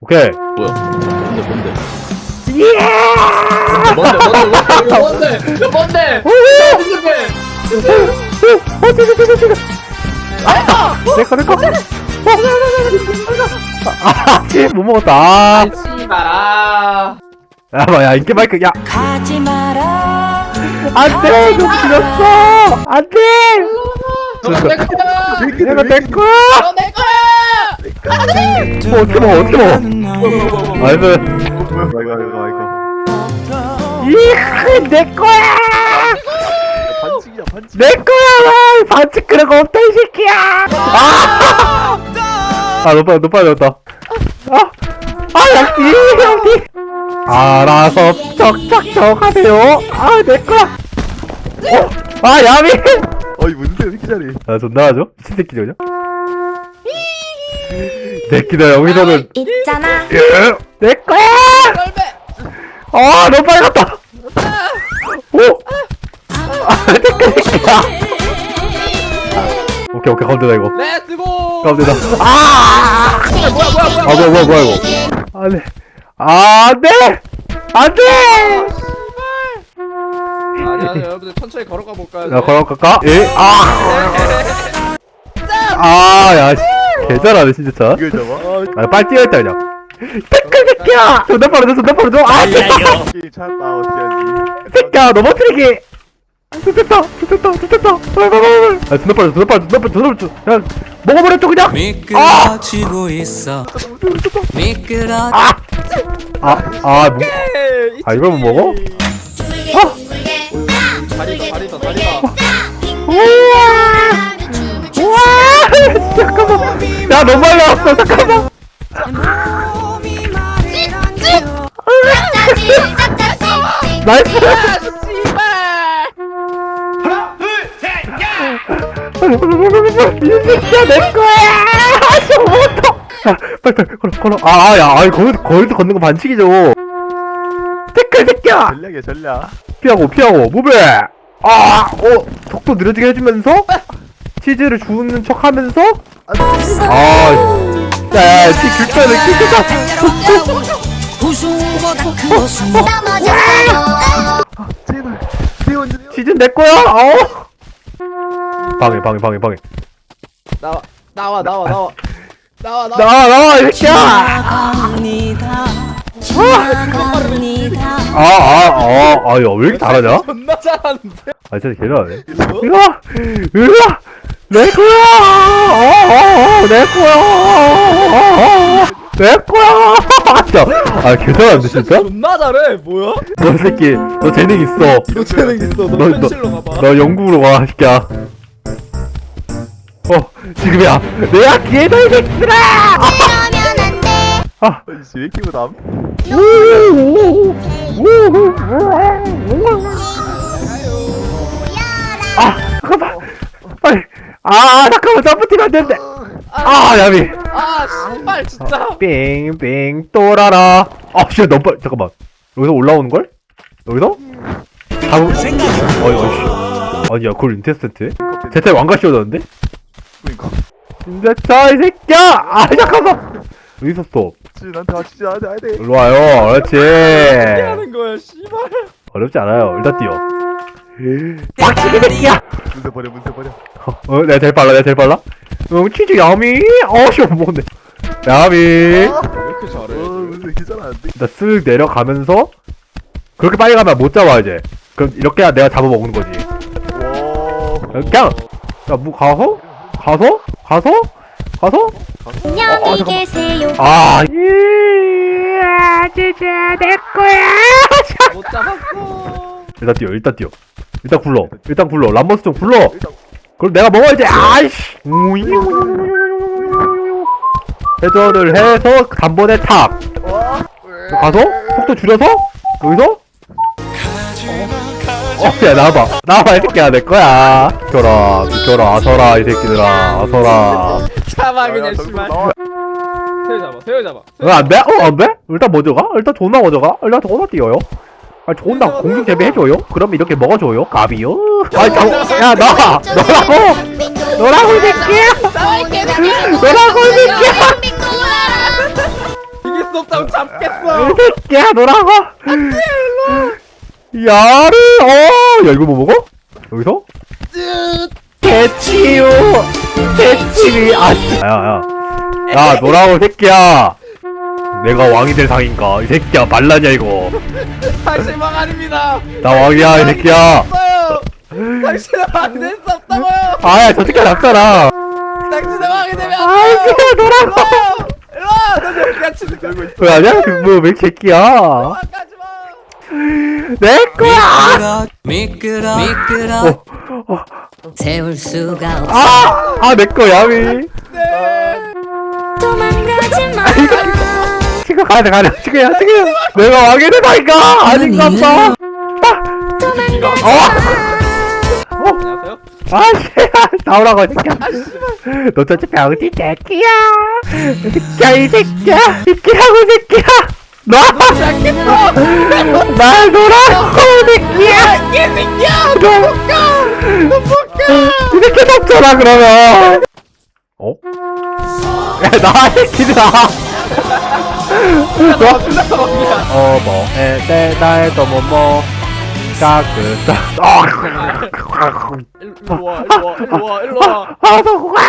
오케이. 뭐야? 뭔데 뭔데? 예! 뭔데 뭔데 뭔데 뭔데 뭔데? 뭔데? 내꺼 내꺼. 아, 씨, 못 먹었다. 아. 야, 뭐야, 인기 마이크, 야, 가지 마라 안 돼, 좀 길었어. 안 돼. 너가 내 거야. 내가 내 거야. 너내 거야. 뭐 어떻게 먹어, 어떻게 먹어. 아이고, 이, 내 거야. 반칙이야 반칙 내 거야. 반칙 그런 거 없다 이 새끼야. 아, 아, 너빠, 너빠, 너다. 아, 아, 약지, 약지. 알아서 척척척 하세요. 아, 내 거야. 어, 아, 야미. 어이 문제 왜 이렇게 잘해 아, 존나 하죠? 미친 새끼 저냐? 새끼들 여기서는 있잖아 예, 내 거야. 아, 너무 빨리 갔다. 오. 아, 내 거야, 새끼야. 오케이, 오케이, 가운데다 이거. 렛츠고. 가운데다. 아! 뭐야 뭐야 뭐야. 아, 뭐야, 뭐야, 뭐야 이거? 안 돼. 안 돼. 안 돼. 아니 여러분들 천천히 걸어가 볼까요? 나 걸어갈까? 예. 아. 아, 야, 씨. 개 잘하네, 진짜. 이걸 잡아 아, 빨리 뛰어있다, 그냥. 댓글 새끼야! 존나 빠르죠, 존나 빠르죠? 아, 됐다! 게임 찾았다 어떻게 하지 새끼야, 넘어뜨리기! 좋됐다, 좋됐다, 좋됐다. 빨리, 빨리, 빨리. 아, 존나 빠르죠, 존나 빠르죠, 존나 빠르죠, 존나 빠르죠. 야, 먹어버렸죠, 그냥? 미끄러지고 있어 미끄러 아! 아, 아, 뭐, 아, 이걸 못 먹어? 다리다 다리다. 우와! 우와! 잠깐만. 야, 너무 빨리 왔어, 잠깐만. 나이스! 이 새끼야 내 거야! 저부터! 아, 빨리 빨리 걸어 걸어 아, 야, 아이 거기 거기서 걷는 거 반칙이죠. 댓글 새끼야! 전략이야 전략 피하고 피하고 무배! 아, 어 속도 느려지게 해주면서 치즈를 주는 척하면서 아, 야, 제발 대원주 치즈 내 거야. 어. 방해 방해 방해 방해. 나와 나와 나와 나와 나와 나와. 나와 나와 이 새끼야. 지나갑니다 지나갑니다 아, 아, 아, 아, 야, 왜 이렇게 잘하냐? 존나 잘하는데. 아, 진짜 개잘하네. 으아! 으아! 내 거야! 어, 어, 어, 내 거야! 어, 어, 어, 내 거야! 진짜. 아, 개잘하는데, 진짜? 존나 잘해. 뭐야? 너 새끼, 너 재능 있어. 너 재능 있어. 너 너, 너, 현실로 가봐. 너 영국으로 와, 새끼야. 어, 지금이야. 내가 기회다, 이 새끼들아! 아, 아이씨 왜 이렇게 못함 우, 우, 우, 아, 잠깐만. 점프팀 안 되는데. 아, 야미. 아 씨발 진짜. 빙빙 또라라. 아, 씨, 너무 빨리. 잠깐만. 여기서 올라오는 걸? 여기서? 잡음. 어이, 어이. 아니야, 그걸 인테스트? 제태 왕가 씌워졌는데? 그니까 진짜 이 새끼야! 아, 잠깐만. 어디 있었어? 지 나한테 맞추지 않아야 돼 안돼 일로 와요. 어떻게 그렇지. 하는 거야 씨발. 어렵지 않아요. 일단 뛰어. 박치기 새끼야! 문세 버려 문세 버려 어, 내가 제일 빨라, 내가 제일 빨라? 어, 치즈 야미! 어, 씨, 못 먹네. 야미! 왜 이렇게 잘해? 어 문세 괜찮았는데 일단 쓱 내려가면서, 그렇게 빨리 가면 못 잡아, 이제. 그럼 이렇게 해야 내가 잡아먹는 거지. 와 그냥, 야, 뭐, 가서? 가서? 가서? 가서? 안녕히 어, 잠깐만. 계세요 아, 이야, 진짜, 내 거야! 못 잡았어. 일단 뛰어, 일단 뛰어. 일단 굴러. 일단 굴러. 람버스 좀 굴러. 그럼 내가 먹어야지. 아이씨. 회전을 해서 단번에 탁. 가서 속도 줄여서 여기서 어, 야 나와봐. 나와봐 이 새끼야 내 거야. 비켜라, 비켜라, 아서라 이 새끼들아, 아서라. 잡아 야, 그냥 씨발. 세요 잡아 세요 잡아. 어, 안 돼? 어, 안 돼? 일단 먼저 가? 일단 존나 먼저 가? 일단 존나 뛰어요? 아 좋은다 공중 재배해줘요? 그럼 이렇게 먹어줘요? 갑이요? 아 장, 야 나! 너라고! 너라고 이 새끼야! 너라고 이 새끼야! 이길 수 없다고 잡겠어 이 새끼야 너라고! 야르! 어! 야 이거 뭐 먹어? 여기서? 대치유! 대치리! 아 씨. 야야 야 너라고 이 새끼야! 내가 왕이 될 상인가? 이 새끼야 말라냐 이거? 당신 왕 아닙니다. 나 왕이야 이 새끼야. 당신은 왕이 될수 없다고요. 아야 저 새끼 낫잖아 당신은 왕이 되면 돼요. 새끼야 너라고 일로 와. 너 여기 같이 들고 있어. 왜 아니야? 뭐몇 새끼야? 가지마 내 거야! 미끄러 미끄러 어, 어, 세울 수가 없어. 아! 아내 거야 미 네. 도망가지 마 지금 가야 돼 가야 돼. 지금야 지금 내가 왕이 되다니까. 아닌가 봐 도망가지 어? 안녕하세요. 아씨 나오라고 이 새끼야 너 저쪽 병지 새끼야. 이 새끼야 이 새끼야. 새끼라고 이 새끼야. 너! 날 놀아고 이 새끼야. 이 새끼야 너너이 새끼 덮쳐라 그러면. 어? 야나 새끼들 성공아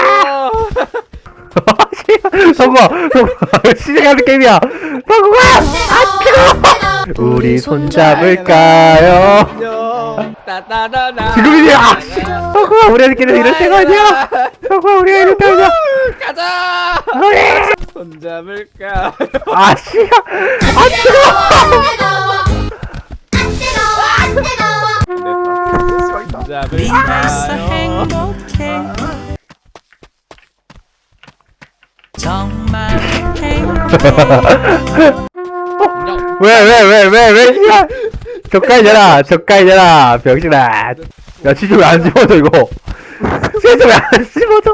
성공아 시작하는 게임이야 성공아 아 뜨거 우리 손잡을까요? 지금이야! 아, 씨. 성공아 우리끼리 이럴 때가 아니야! 성공아 우리가 이럴 때가 아니야! 가자. 손잡을까? 아 씨야. 아 있어. 손잡을까 행복해. 정말 행복해. 왜왜왜 왜왜 씨야. 저까지잖아 저까지잖아 병신아. 야 진짜 왜안 씹어져 이거? 진짜 왜안 씹어져